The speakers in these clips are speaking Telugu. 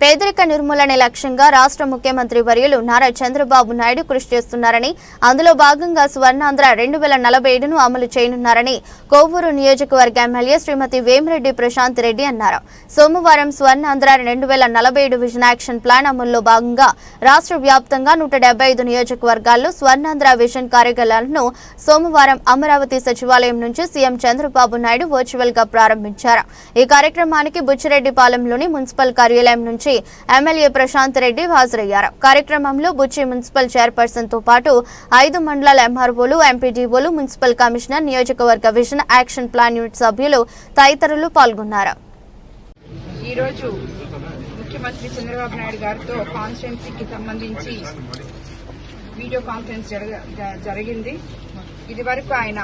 పేదరిక నిర్మూలనే లక్ష్యంగా రాష్ట్ర ముఖ్యమంత్రి వర్యులు నారా చంద్రబాబు నాయుడు కృషి చేస్తున్నారని అందులో భాగంగా స్వర్ణాంధ్ర రెండు వేల నలభై ఏడును అమలు చేయనున్నారని కోవూరు నియోజకవర్గ ఎమ్మెల్యే శ్రీమతి వేమిరెడ్డి ప్రశాంత్ రెడ్డి అన్నారు. సోమవారం స్వర్ణాంధ్ర రెండు వేల నలభై ఏడు విజన్ యాక్షన్ ప్లాన్ అమలులో భాగంగా రాష్ట్ర వ్యాప్తంగా నూట డెబ్బై ఐదు నియోజకవర్గాల్లో స్వర్ణాంధ్ర విజన్ కార్యక్రమాలను సోమవారం అమరావతి సచివాలయం నుంచి సీఎం చంద్రబాబు నాయుడు వర్చువల్గా ప్రారంభించారు. ఈ కార్యక్రమానికి బుచ్చిరెడ్డిపాలెంలోని మున్సిపల్ కార్యాలయం నుంచి నుంచి ఎమ్మెల్యే ప్రశాంత్ రెడ్డి హాజరయ్యారు. కార్యక్రమంలో బుచ్చి మున్సిపల్ చైర్పర్సన్తో పాటు ఐదు మండలాల ఎంఆర్ఓలు ఎంపీడీఓలు మున్సిపల్ కమిషనర్ నియోజకవర్గ విజన్ యాక్షన్ ప్లాన్ యూనిట్ సభ్యులు తదితరులు పాల్గొన్నారు. ఈరోజు ముఖ్యమంత్రి చంద్రబాబు నాయుడు గారితో కాన్స్టిట్యున్సీకి సంబంధించి వీడియో కాన్ఫరెన్స్ జరిగింది. ఇది వరకు ఆయన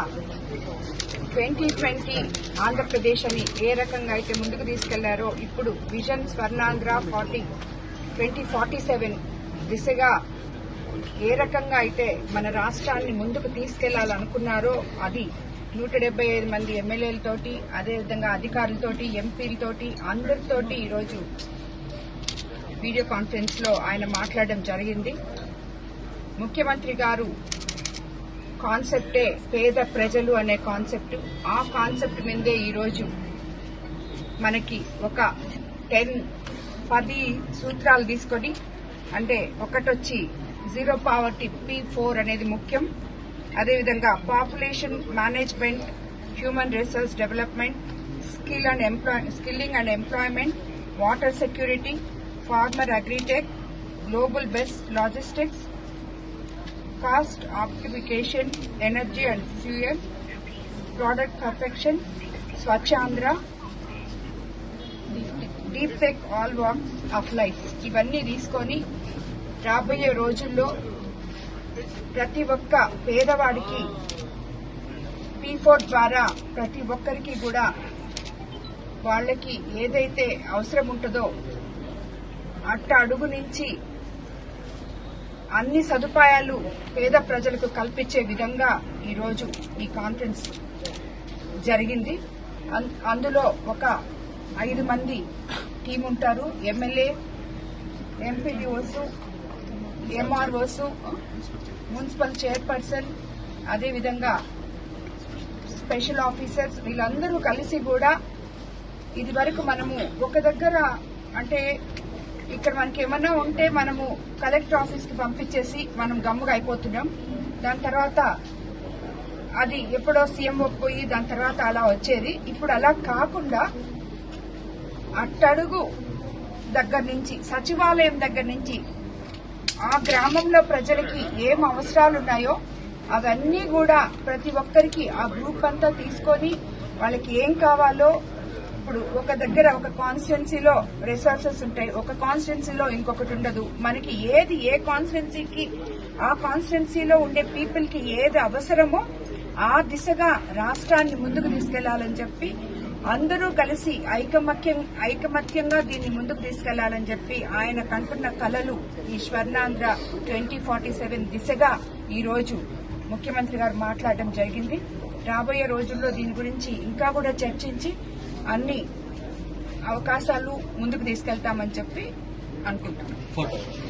ట్వంటీ ట్వంటీ ఆంధ్రప్రదేశ్ అని ఏ రకంగా అయితే ముందుకు తీసుకెళ్ళారో ఇప్పుడు vision Swarnandhra forty twenty forty seven దిశగా ఏ రకంగా అయితే మన రాష్ట్రాన్ని ముందుకు తీసుకెళ్ళాలనుకున్నారో అది నూట డెబ్బై ఐదు మంది ఎమ్మెల్యేలతోటి అదేవిధంగా అధికారులతోటి ఎంపీలతోటి అందరితోటి ఈరోజు వీడియో కాన్ఫరెన్స్లో ఆయన మాట్లాడడం జరిగింది. ముఖ్యమంత్రి గారు కాన్సెప్టే పేద ప్రజలు అనే కాన్సెప్ట్. ఆ కాన్సెప్ట్ మీదే ఈరోజు మనకి ఒక టెన్ పది సూత్రాలు తీసుకొని అంటే ఒకటొచ్చి జీరో పావర్టీ పి ఫోర్ అనేది ముఖ్యం. అదేవిధంగా population management human resource development skill and employ skilling and employment water security farmer agritech global best logistics cost optimisation energy and fuel product perfection Swachhandhra deep tech all walks of life ఇవన్నీ తీసుకొని రాబోయే రోజుల్లో ప్రతి ఒక్క పేదవాడికి పీ ఫోర్ ద్వారా ప్రతి ఒక్కరికి కూడా వాళ్ళకి ఏదైతే అవసరం ఉంటుందో అట్ట అడుగు నుంచి అన్ని సదుపాయాలు పేద ప్రజలకు కల్పించే విధంగా ఈరోజు ఈ కాన్ఫరెన్స్ జరిగింది. అందులో ఒక ఐదు మంది టీం ఉంటారు. MLA MPDOs MROs municipal chairperson అదేవిధంగా స్పెషల్ ఆఫీసర్స్ వీళ్ళందరూ కలిసి కూడా ఇది వరకు మనము ఒక దగ్గర అంటే ఇక్కడ మనకి ఏమన్నా ఉంటే మనము కలెక్టర్ ఆఫీస్కి పంపించేసి మనం గమ్ముగా అయిపోతున్నాం. దాని తర్వాత అది ఎప్పుడో సీఎం పోయి దాని తర్వాత అలా వచ్చేది. ఇప్పుడు అలా కాకుండా అట్టడుగు దగ్గర నుంచి సచివాలయం దగ్గర నుంచి ఆ గ్రామంలో ప్రజలకి ఏం అవసరాలు ఉన్నాయో అవన్నీ కూడా ప్రతి ఒక్కరికి ఆ గ్రూప్ అంతా తీసుకొని వాళ్ళకి ఏం కావాలో ఇప్పుడు ఒక దగ్గర ఒక కాన్స్టిట్యున్సీలో రిసోర్సెస్ ఉంటాయి ఒక కాన్స్టిట్యున్సీలో ఇంకొకటి ఉండదు. మనకి ఏది ఏ కాన్స్టిట్యున్సీకి ఆ కాన్స్టిట్యున్సీలో ఉండే పీపుల్కి ఏది అవసరమో ఆ దిశగా రాష్ట్రాన్ని ముందుకు తీసుకెళ్ళాలని చెప్పి అందరూ కలిసి ఐకమత్యం ఐకమత్యంగా దీన్ని ముందుకు తీసుకెళ్ళాలని చెప్పి ఆయన కంటున్న కలలు ఈ స్వర్ణాంధ్ర ట్వంటీ ఫార్టీ సెవెన్ దిశగా ఈరోజు ముఖ్యమంత్రి గారు మాట్లాడడం జరిగింది. రాబోయే రోజుల్లో దీని గురించి ఇంకా కూడా చర్చించి అన్ని అవకాశాలు ముందుకు తీసుకెళ్తామని చెప్పి అనుకుంటున్నాను